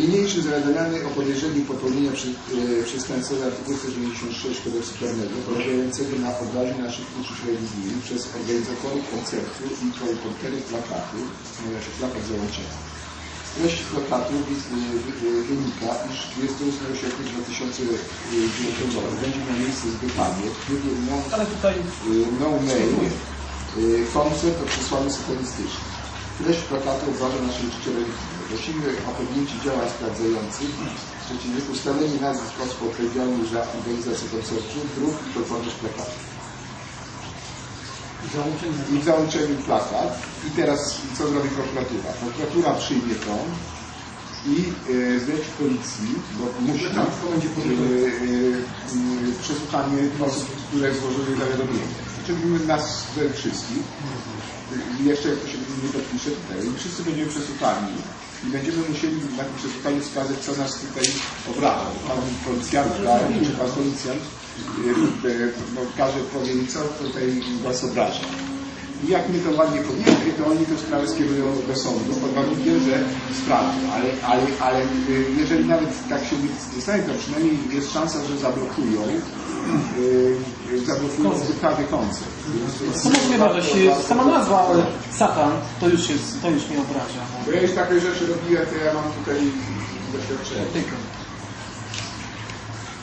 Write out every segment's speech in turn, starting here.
Niniejszy zawiadamiany o podejrzeniu popełnienia przy, e, przestępstwa z artykułu 196 kodeksu karnego polegającego na obrazie naszych uczuć religijnych przez organizatorów koncertu i kolporterów plakatu, się plakat załączenia. Z treści plakatu wynika, iż 28 sierpnia 2009 roku będzie miał miejsce zbytanie w klubie no, Ale tutaj no Name y, koncert o przesłaniu satanistycznym. Treść plakatu obraża nasze uczucie religijne. Prosimy o podjęcie działań sprawdzających w przeciwieństwie ustalenie nazwisk osób odpowiedzialnych za organizację koncertu, druk i dokładność plakatu. I w załączeniu plakat. I teraz co zrobi prokuratura? Prokuratura przyjmie to i e, zleci policji, bo musi tak, to będzie e, e, przesłuchanie osób, które złożyły zawiadomienie. Czyli nas wszystkich. Jeszcze jak to się nie podpisze tutaj, i wszyscy będziemy przesłuchani i będziemy musieli na tym przesłuchaniu wskazać, co nas tutaj obraża. Pan policjant, czy pan policjant e, e, no, każe powiem, co tutaj was obraża. I jak my to ładnie powiemy, to oni tę sprawę skierują do sądu pod warunkiem, że sprawdzą. Ale, ale, ale y, jeżeli nawet tak się nie stanie, to przynajmniej jest szansa, że zablokują, y, y, zablokują wyprawy koncert. Więc- To może nie obrażać. Sama nazwa ale Satan to już jest, to już mnie obraża. Bo ja już takie rzeczy robiłem, to ja mam tutaj doświadczenie. Tylko.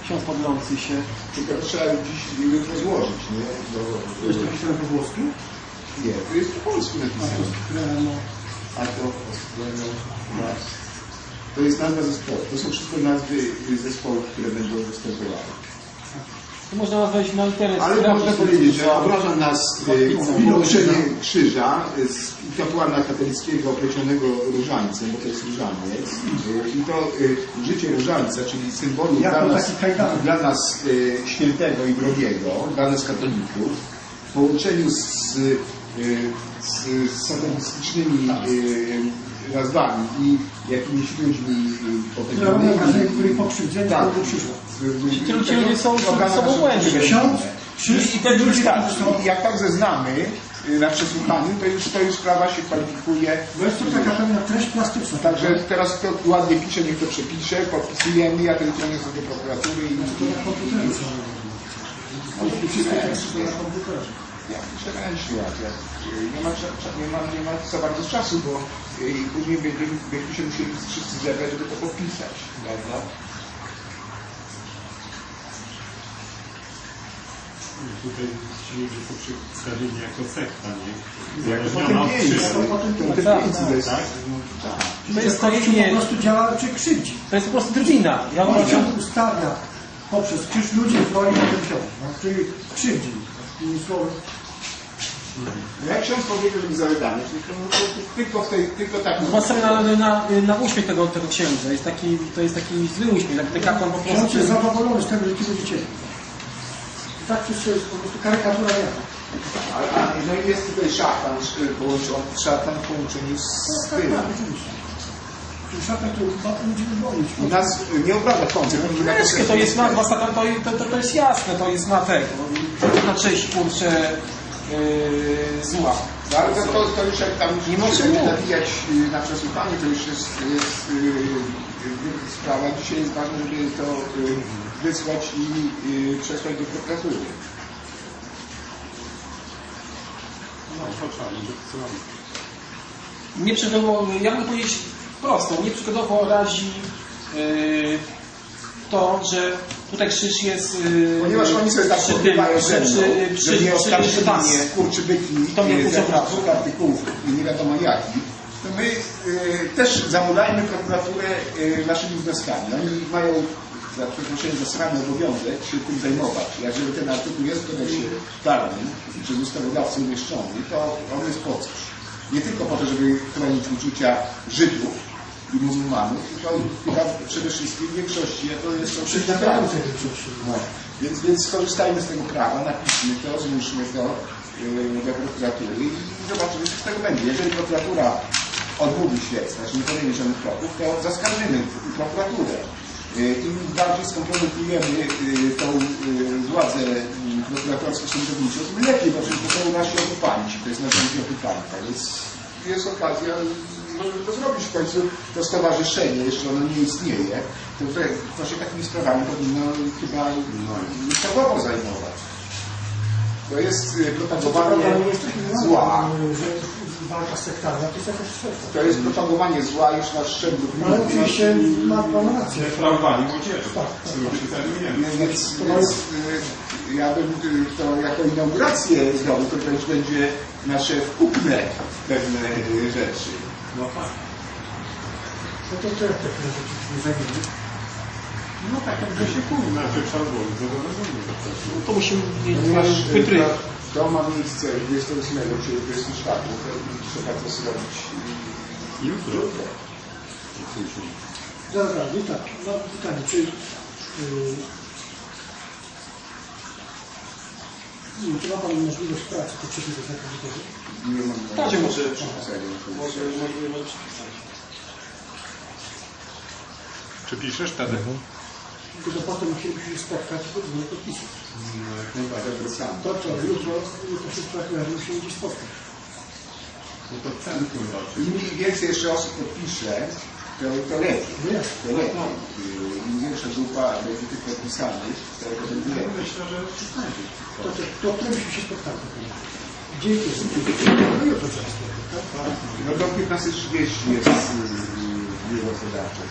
Ksiądz podlący się. Tylko to trzeba dziś jutro złożyć, nie? Bo, Jest to napisane po włosku? nie, to jest po polsku A napisane. A to, to jest nazwa zespołu. To są wszystko nazwy zespołów, które będą występowały. To można nazwać na Ale można powiedzieć, że obraża nas e, połączenie krzyża z kapłana katolickiego określonego różańcem, bo to jest różaniec. I to e, życie różańca, czyli symbolu Jako dla nas, dla nas e, świętego i drogiego, dla nas katolików, w połączeniu z, z, z satanistycznymi e, nazwami i jakimiś ludźmi e, potępionymi. który pokrzywdzeni Tak. krzyża. Ci ludzie są sobą błędni. Ksiądz, krzyż i te ludzie, tak, i jak tak zeznamy na przesłuchaniu, to już, to już sprawa się kwalifikuje. Bo jest to taka pewna treść plastyczna. Także teraz kto ładnie pisze, niech to przepisze, podpisujemy, ja to jutro niosę do prokuratury i To na komputerze są. Ale to wszystkie teksty są na komputerze. Ja jak, jak, y, nie, ma, nie, ma, nie ma za bardzo czasu, bo y, później będziemy, będziemy się musieli wszyscy zebrać, żeby to podpisać. Prawda? Tutaj ci ludzie są przedstawieni jako sekta, nie? Jak Uzależniona od potępieńcy, krzyża. potępieńcy to jest... Tak? Tak. To jest to Kościół po prostu działa czy krzywdzi. to jest po prostu drwina. Ja ustawia poprzez krzyż ludzi roli potępionych, no, czyli krzywdzi. Innymi słowy, Jak ksiądz powiedział, że mi zaledanie, tylko, no, tylko, w tej, tylko tak... Patrzmy na, na, na uśmiech tego, tego księdza. Jest taki, to jest taki zły uśmiech, taki kapłan po ksiądz prostu. jest zadowolony z tego, że ci ludzie cierpią. I tak wszystko jest po prostu karykatura jaka. A, a, no i jest tutaj szatan połączony, szatan w połączeniu z Tak, tym. Tak, szatan, który ludzi wybronić. U nas nie obraża Wszystkie to jest nazwa to, to, to, to jest jasne, to jest na tego. Na cześć kurczę yy, zła. No, ale to, to, to już jak tam Nie możemy nawijać y, na przesłuchanie, to już jest, jest y, y, sprawa. Dzisiaj jest ważne, żeby to y, wysłać i y, przesłać do prokuratury. No. Nie przykładowo, ja bym powiedzieć prosto, nie przykładowo razi yy, to, że tutaj krzyż jest yy, Ponieważ oni sobie tak ze mną, przy, że przy, nie przy oskarżyli czytanie. skurczybyki To mnie y, prawo. dwóch artykułów i nie wiadomo jaki, to my y, też zamulajmy prokuraturę y, naszymi wnioskami. Oni mają za przeproszeniem zasrany obowiązek się tym zajmować. Jeżeli ten artykuł jest w kodeksie karnym przez ustawodawcę umieszczony, to on jest po coś. Nie tylko po to, żeby chronić uczucia Żydów i muzułmanów, tylko chyba przede wszystkim w większości to jest to Przyznające większości. no, więc, więc skorzystajmy z tego prawa, napiszmy to, zmuszmy to yy, do prokuratury i zobaczymy, co z tego będzie. Jeżeli prokuratura odmówi śledztwa, czy nie podejmie żadnych kroków, to zaskarżymy prokuraturę. Yy, Im bardziej skompromitujemy yy, tą yy, władzę yy, prokuratorską sądowniczą, tym lepiej, bo przecież to są nasi okupanci, to jest nasz okupanta, więc jest okazja możemy to zrobić w końcu. To stowarzyszenie, jeszcze ono nie istnieje, to tutaj właśnie takimi sprawami powinno chyba ustawowo zajmować. To jest y, propagowanie zła. że walka z sektami, to jest jakaś sekta. To jest propagowanie zła już na szczeblu No, ale oczywiście ma Pan rację. Defraudowali młodzieży, Tak, zajmujemy. Więc, więc y, ja bym y, to jako inaugurację zrobił, to też będzie nasze wkupne pewne rzeczy. No tak. No to te takie rzeczy nie zajmiemy. No tak, jak się kuli, znaczy trzeba było zadowolony. To musimy mieć y, wytrych. to, to ma miejsce 28 czy 24, to trzeba to zrobić y, Jutro. Dobra, i tak, mam pytanie, czy yy, nie czy ma Pan możliwość pracy, przepisać na komputerze? Nie mam Tak, na- może- przepisania. Może, może, może przepisać. Czy piszesz wtedy? Tylko potem musielibyśmy się spotkać i podwójnie podpisać. No, jak najbardziej. Dobry sam. To co, jutro, jutro się spotkamy, musimy gdzieś spotkać. No to centrum. Im więcej jeszcze osób podpisze, No jasne. To lepiej. Y, Im większa grupa będzie tych podpisanych, to lepiej. myślę, że. To, to, to którym byśmy się spotkali? Dzięki. No jutro trzeba spotkać, tak? No do 15.30 jest y, biuro zadawcze,